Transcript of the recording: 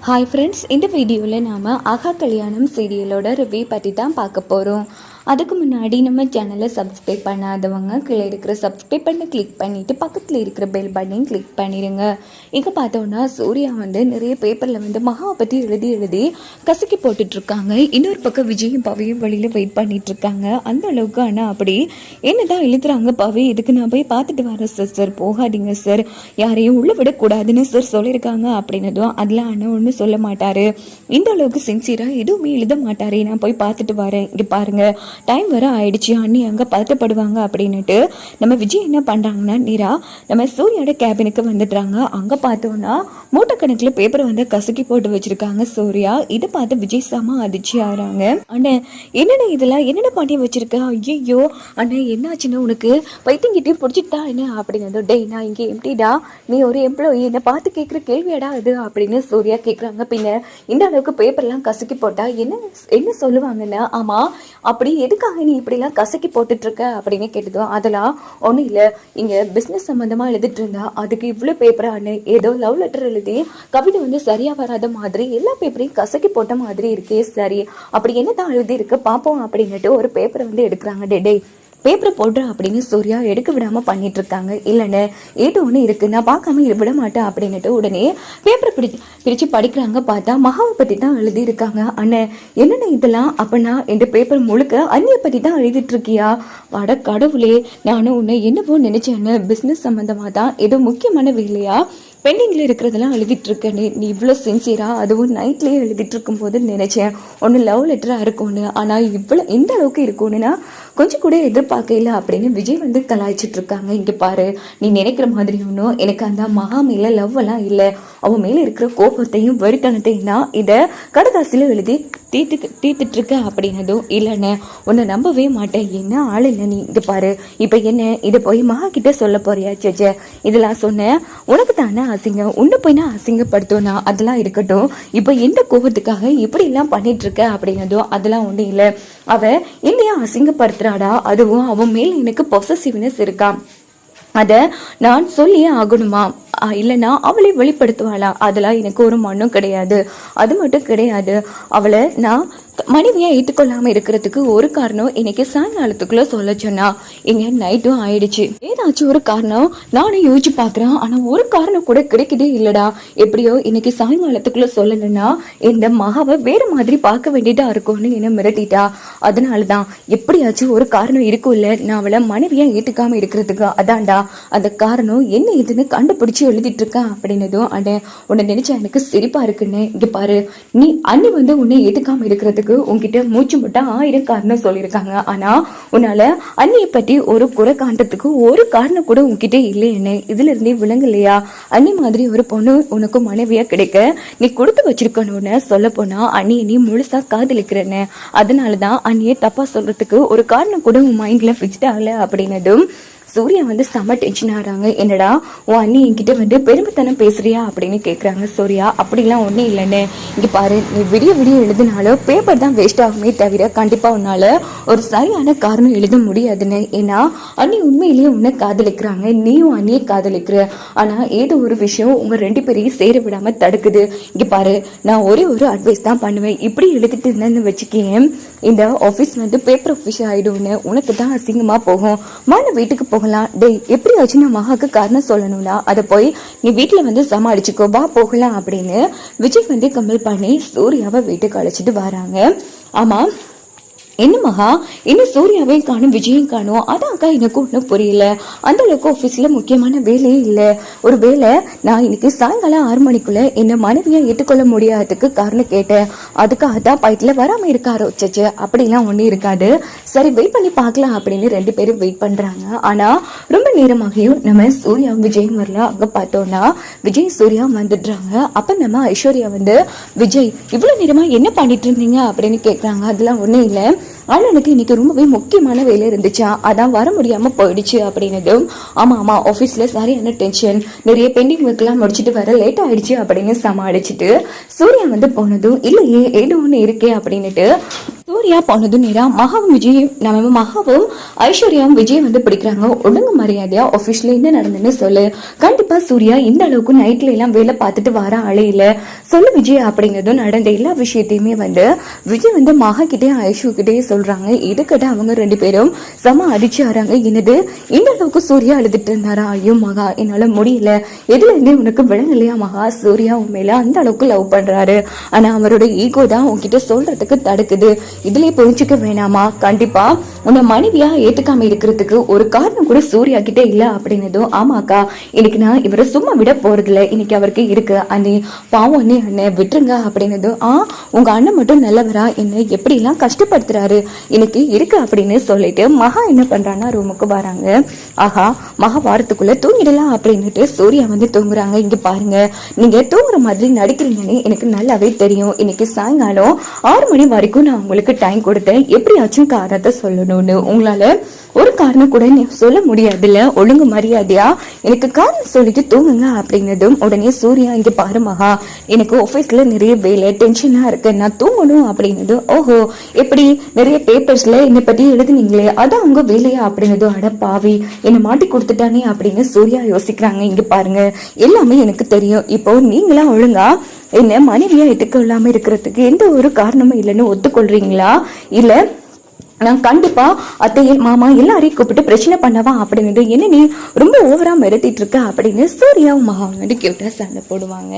Hi friends இந்த வீடியோவில் நாம் ஆஹா கல்யாணம் சீரியலோட ரிவ்யூ பற்றி தான் பார்க்க போகிறோம் அதுக்கு முன்னாடி நம்ம சேனலை சப்ஸ்கிரைப் பண்ணாதவங்க கீழே இருக்கிற சப்ஸ்கிரைப் பண்ணி கிளிக் பண்ணிவிட்டு பக்கத்தில் இருக்கிற பெல் பட்டனையும் கிளிக் பண்ணிடுங்க இங்கே பார்த்தோன்னா சூர்யா வந்து நிறைய பேப்பரில் வந்து மகாவை பற்றி எழுதி எழுதி கசக்கி போட்டுட்ருக்காங்க. இன்னொரு பக்கம் விஜயும் பவியும் வழியில் வெயிட் பண்ணிகிட்ருக்காங்க அந்த அளவுக்கு ஆனால் அப்படி என்ன தான் எழுதுறாங்க பவி இதுக்கு நான் போய் பார்த்துட்டு வரேன் சார் சார் போகாதீங்க சார் யாரையும் உள்ள விடக்கூடாதுன்னு சார் சொல்லியிருக்காங்க அப்படின்னதும் அதெல்லாம் ஆனால் ஒன்றும் சொல்ல மாட்டார். இந்த அளவுக்கு சின்சியராக எதுவுமே எழுத மாட்டாரு. நான் போய் பார்த்துட்டு வரேன். இங்கே பாருங்கள் டைம் வர ஆயிடுச்சு அண்ணி அங்கே பதட்டப்படுவாங்க அப்படின்னுட்டு. நம்ம விஜய் என்ன பண்ணுறாங்கன்னா நீரா நம்ம சூர்யாவோட கேபினுக்கு வந்துடுறாங்க. அங்கே பார்த்தோன்னா மூட்டைக்கணக்கில் பேப்பர் வந்து கசுக்கி போட்டு வச்சுருக்காங்க சூர்யா. இதை பார்த்து விஜய் சாமா அதிர்ச்சி ஆகிறாங்க. அண்ணே என்னென்ன இதெல்லாம் என்னென்ன பண்ணி வச்சுருக்க? ஐயோ அண்ணே என்னாச்சுன்னு உனக்கு? பைத்தியங்கிட்டே பிடிச்சிட்டா என்ன? அப்படின்னு டேய் நான் இங்கே எம்டிடா நீ ஒரு எம்ப்ளாயி என்னை பார்த்து கேட்குற கேள்வியாடா அது? அப்படின்னு சூர்யா கேட்குறாங்க பின்ன இந்த அளவுக்கு பேப்பர்லாம் கசுக்கி போட்டால் என்ன என்ன சொல்லுவாங்கன்னா ஆமாம் அப்படி எதுக்காக நீ இப்படிலாம் கசக்கி போட்டுட்டு இருக்க அப்படின்னு கேட்டதும் அதெல்லாம் ஒன்றும் இல்லை. இங்கே பிஸ்னஸ் சம்மந்தமாக எழுதிட்டு இருந்தா அதுக்கு இவ்வளோ பேப்பரானு ஏதோ லவ் லெட்டர் எழுதி கவிதை வந்து சரியாக வராத மாதிரி எல்லா பேப்பரையும் கசக்கி போட்ட மாதிரி இருக்கே சரி. அப்படி என்ன தான் எழுதியிருக்கு பார்ப்போம் அப்படின்னுட்டு ஒரு பேப்பரை வந்து எடுக்கிறாங்க டே பேப்பரை போடுற அப்படின்னு சூர்யா எடுக்க விடாம பண்ணிட்டு இருக்காங்க இல்லைன்னு ஏதோ ஒன்று இருக்கு. நான் பார்க்காம விட மாட்டேன் அப்படின்னுட்டு உடனே பேப்பரை பிடி பிரிச்சு படிக்கிறாங்க பார்த்தா மகாவை பத்தி தான் எழுதி இருக்காங்க அண்ணே என்னென்ன இதெல்லாம்? அப்படின்னா என் பேப்பர் முழுக்க அண்ணியை பத்தி தான் எழுதிட்டு இருக்கியா கடவுளே நானும் உன்னை என்னவோ நினைச்சேன்னு பிசினஸ் சம்பந்தமா தான் ஏதோ முக்கியமான வேலையா? பெண்டிங்கில் இருக்கிறதெல்லாம் எழுதிட்டு இருக்கேன்னு நீ இவ்வளோ சின்சியராக அதுவும் நைட்லேயே எழுதிட்டு இருக்கும்போது நினச்சேன். ஒன்று லவ் லெட்டராக இருக்கும்னு. ஆனால் இவ்வளோ எந்த அளவுக்கு இருக்கும்னுனா கொஞ்சம் கூட எதிர்பார்க்கல அப்படின்னு விஜய் வந்து கலாய்ச்சிட்டு இருக்காங்க இங்கே பாரு நீ நினைக்கிற மாதிரி ஒன்றும் எனக்கு அந்த மகா மேலே லவ் எல்லாம் இல்லை. அவன் மேலே இருக்கிற கோபத்தையும் வரித்தனத்தையும் தான் இதை கடதாசியில் எழுதி தீர்த்து தீர்த்துட்ருக்க அப்படின்னதும் இல்லைண்ணே உன்னை நம்பவே மாட்டேன். என்ன ஆள் இல்லை நீ? இங்கே பாரு. இப்போ என்ன? இதை போய் மகா கிட்ட சொல்ல போறியா சேச்சே இதெல்லாம் சொன்னேன் உனக்கு தானே அசிங்கம். உன்னை போய் நான் அசிங்கப்படுத்தோனா அதெல்லாம் இருக்கட்டும். இப்போ எந்த கோபத்துக்காக இப்படிலாம் பண்ணிட்டுருக்க அப்படின்னதும் அதெல்லாம் ஒன்றும் இல்லை. அவ என்னையா அசிங்கப்படுத்துறாடா? அதுவும் அவன் மேல் எனக்கு பொசசிவ்னஸ் இருக்கான் அதை நான் சொல்லியே ஆகணுமா? இல்லைன்னா அவளை வெளிப்படுத்துவாளா? அதெல்லாம் எனக்கு ஒரு மண்ணும் கிடையாது. அது மட்டும் கிடையாது. அவளை நான் மனைவியை ஏற்றுக்கொள்ளாம இருக்கிறதுக்கு ஒரு காரணம் இன்னைக்கு சாயங்காலத்துக்குள்ள சொல்ல சொன்னா. இங்க நைட்டும் ஆயிடுச்சு. ஏதாச்சும் ஒரு காரணம்? நானும் யோசிச்சு பார்க்குறேன் ஆனா ஒரு காரணம் கூட கிடைக்குதே இல்லடா. எப்படியோ இன்னைக்கு சாயங்காலத்துக்குள்ள சொல்லணும்னா இந்த மகாவை வேற மாதிரி பார்க்க வேண்டியதா இருக்கும்னு என்ன மிரட்டிட்டா. அதனாலதான் எப்படியாச்சும் ஒரு காரணம் இருக்கும்ல நான் அவளை மனைவியா ஏத்துக்காம இருக்கிறதுக்கு. அதான்டா. அந்த காரணம் என்ன இதுன்னு கண்டுபிடிச்சு எழுதிட்டு இருக்கேன் அப்படின்னதும் அட உன்னை நினைச்சா எனக்கு சிரிப்பா இருக்குன்னு இங்க பாரு நீ அண்ணி வந்து உன்னை ஏத்துக்காம இருக்கிறதுக்கு உங்ககிட்ட மூச்சு மட்டும் ஆயிரம் காரணம் சொல்லியிருக்காங்க. ஆனா உன்னால அண்ணியை பற்றி ஒரு குறை காண்றதுக்கு ஒரு காரணம் கூட உன்கிட்ட இல்லைன்னு இதுல இருந்தே விளங்கலையா அண்ணி மாதிரி ஒரு பொண்ணு உனக்கு மனைவியா கிடைக்க நீ கொடுத்து வச்சிருக்கணும்னு சொல்ல போனா அண்ணியை நீ முழுசா காதலிக்கிறன்னு. அதனாலதான் அண்ணியை தப்பா சொல்றதுக்கு ஒரு காரணம் கூட உன் மைண்ட்ல ஃபிக்ஸ்ட் ஆகல அப்படின்னதும் சூர்யா வந்து செம டென்ஷன் ஆகிறாங்க. என்னடா உன் அண்ணி என்கிட்ட வந்து பெருமைத்தனம் பேசுறியா? அப்படின்னு கேட்குறாங்க சூர்யா. அப்படிலாம் ஒன்றும் இல்லைன்னு இங்கே பாரு நீ விடிய விடிய எழுதினாலும் பேப்பர் தான் வேஸ்ட் ஆகுமே தவிர கண்டிப்பாக உன்னால் ஒரு சரியான காரணம் எழுத முடியாதுன்னு ஏன்னா அண்ணி உண்மையிலேயே உன்னை காதலிக்கிறாங்க. நீயும் அண்ணியை காதலிக்கிற. ஆனால் ஏதோ ஒரு விஷயம் உங்கள் ரெண்டு பேரையும் சேர விடாமல் தடுக்குது. இங்கே பாரு நான் ஒரே ஒரு அட்வைஸ் தான் பண்ணுவேன். இப்படி எழுதிட்டு இருந்தேன்னு வச்சுக்கேன் இந்த ஆஃபீஸ் வந்து பேப்பர் ஆஃபீஸ் ஆகிடும்னு உனக்கு தான் அசிங்கமாக போகும். மான வீட்டுக்கு போகலாம். டேய் எப்படியாச்சும் நான் மகாக்கு காரணம் சொல்லணும்னா அதை போய் நீ வீட்டில் வந்து சமாளிச்சுக்கோ. வா போகலாம் அப்படின்னு விஜய் வந்து கம்பல் பண்ணி சூர்யாவை வீட்டுக்கு அழைச்சிட்டு வராங்க. ஆமாம் என்ன மகா? இன்னும் சூர்யாவையும் காணும் விஜயும் காணும்? அதான் அக்கா எனக்கு ஒன்றும் புரியல. அந்த அளவுக்கு ஆஃபீஸில் முக்கியமான வேலையே இல்லை. ஒரு வேலை நான் இன்னைக்கு சாயங்காலம் ஆறு மணிக்குள்ள என்னை மனைவியை ஏற்றுக்கொள்ள முடியாததுக்கு காரணம் கேட்டேன். அதுக்காக தான் பைக்கில் வராமல் இருக்க ஆரம்பிச்சிச்சு அப்படிலாம் ஒன்றும் இருக்காது. சரி வெயிட் பண்ணி பார்க்கலாம் அப்படின்னு ரெண்டு பேரும் வெயிட் பண்ணுறாங்க ஆனால் ரொம்ப நேரமாகியும் நம்ம சூர்யா விஜயும் வரல. அங்கே பார்த்தோன்னா விஜய் சூர்யா வந்துடுறாங்க. அப்போ நம்ம ஐஸ்வர்யா வந்து விஜய் இவ்வளோ நேரமாக என்ன பண்ணிட்டு இருந்தீங்க? அப்படின்னு கேட்குறாங்க அதெல்லாம் ஒன்றும் இல்லை. அண்ணனுக்கு இன்னைக்கு ரொம்பவே முக்கியமான வேலை இருந்துச்சா? அதான் வர முடியாம போயிடுச்சு அப்படின்னதும் ஆமா ஆமா ஆஃபீஸில் சரியான டென்ஷன் நிறைய பெண்டிங் ஒர்க்லாம் முடிச்சுட்டு வர லேட் ஆயிடுச்சு அப்படின்னு சமாளிச்சுட்டு சூர்யா வந்து போனதும் இல்லையே ஏதோ ஒன்று இருக்கே அப்படின்னுட்டு சூர்யா போனது நேரா மகாவும் விஜய் நம்ம மகாவும் ஐஸ்வர்யாவும் விஜய் வந்து பிடிக்கிறாங்க. ஒழுங்கு மரியாதையா ஆஃபீஸ்ல என்ன நடந்துன்னு சொல்லு. கண்டிப்பா சூர்யா இந்த அளவுக்கு நைட்ல எல்லாம் வேலை பார்த்துட்டு வர ஆளே சொல்லு விஜய் அப்படிங்கிறதும் நடந்த எல்லா விஷயத்தையுமே வந்து விஜய் வந்து மகா கிட்டே ஐஸ்வர் கிட்டே சொல்றாங்க. இதுக்கிட்ட அவங்க ரெண்டு பேரும் செம அடிச்சு ஆறாங்க. என்னது? இந்த அளவுக்கு சூர்யா அழுதுட்டு இருந்தாரா? ஐயோ மகா என்னால முடியல. எதுல இருந்தே உனக்கு விளங்கலையா மகா? சூர்யா உண்மையில அந்த அளவுக்கு லவ் பண்றாரு. ஆனா அவரோட ஈகோ தான் உன்கிட்ட சொல்றதுக்கு தடுக்குது. இதுலயே புரிஞ்சுக்க வேணாமா? கண்டிப்பா. உன்னை மனைவியா ஏத்துக்காம இருக்கிறதுக்கு ஒரு காரணம் கூட சூர்யா கிட்ட இல்ல அப்படின்னதும் ஆமாக்கா. இன்னைக்கு நான் இவரை சும்மா விட போறதில்ல. இன்னைக்கு அவருக்கு இருக்கு. அண்ணே பாவம் அண்ணே அண்ணன் விட்டுருங்க அப்படின்னதும் ஆ உங்க அண்ணன் மட்டும் நல்லவரா? என்ன எப்படி எல்லாம் கஷ்டப்படுத்துறாரு? இன்னைக்கு இருக்கு அப்படின்னு சொல்லிட்டு மகா என்ன பண்றான்னா ரூமுக்கு வராங்க. ஆஹா மகா வாரத்துக்குள்ள தூங்கிடலாம் அப்படின்னுட்டு சூர்யா வந்து தூங்குறாங்க. இங்க பாருங்க நீங்க தூங்குற மாதிரி நடிக்கிறீங்கன்னு எனக்கு நல்லாவே தெரியும். இன்னைக்கு சாயங்காலம் ஆறு மணி வரைக்கும் நான் உங்களுக்கு டைம் கொடுத்தேன். எப்படியாச்சும் காரணத்தை சொல்லணும்னு உங்களால ஒரு காரணம் கூட நீ சொல்ல முடியாதுல்ல? ஒழுங்கு மரியாதையா? எனக்கு காரணம் சொல்லிட்டு தூங்குங்க அப்படின்னதும் உடனே சூர்யா இங்கே பாரு மகா எனக்கு ஆஃபீஸில் நிறைய வேலை டென்ஷனாக இருக்கு. நான் தூங்கணும் அப்படிங்கிறதும் ஓஹோ எப்படி? நிறைய பேப்பர்ஸில் என்னை பற்றி எழுதுனீங்களே அதான் உங்கள் வேலையா? அப்படின்னது அட பாவி என்னை மாட்டி கொடுத்துட்டானே அப்படின்னு சூர்யா யோசிக்கிறாங்க. இங்கே பாருங்க எல்லாமே எனக்கு தெரியும். இப்போ நீங்களா ஒழுங்கா என்ன மனைவியாக ஏத்துக்கொள்ளாம இருக்கிறதுக்கு எந்த ஒரு காரணமும் இல்லைன்னு ஒத்துக்கொள்றீங்களா? இல்லை நான் கண்டிப்பாக அத்தையில் மாமா எல்லாரையும் கூப்பிட்டு பிரச்சனை பண்ணவா அப்படின்னு என்ன நீ ரொம்ப ஓவராக மிரட்டிட்டு இருக்க அப்படின்னு சூர்யாவும் மகா வந்து கியூட்டாக சண்டை போடுவாங்க.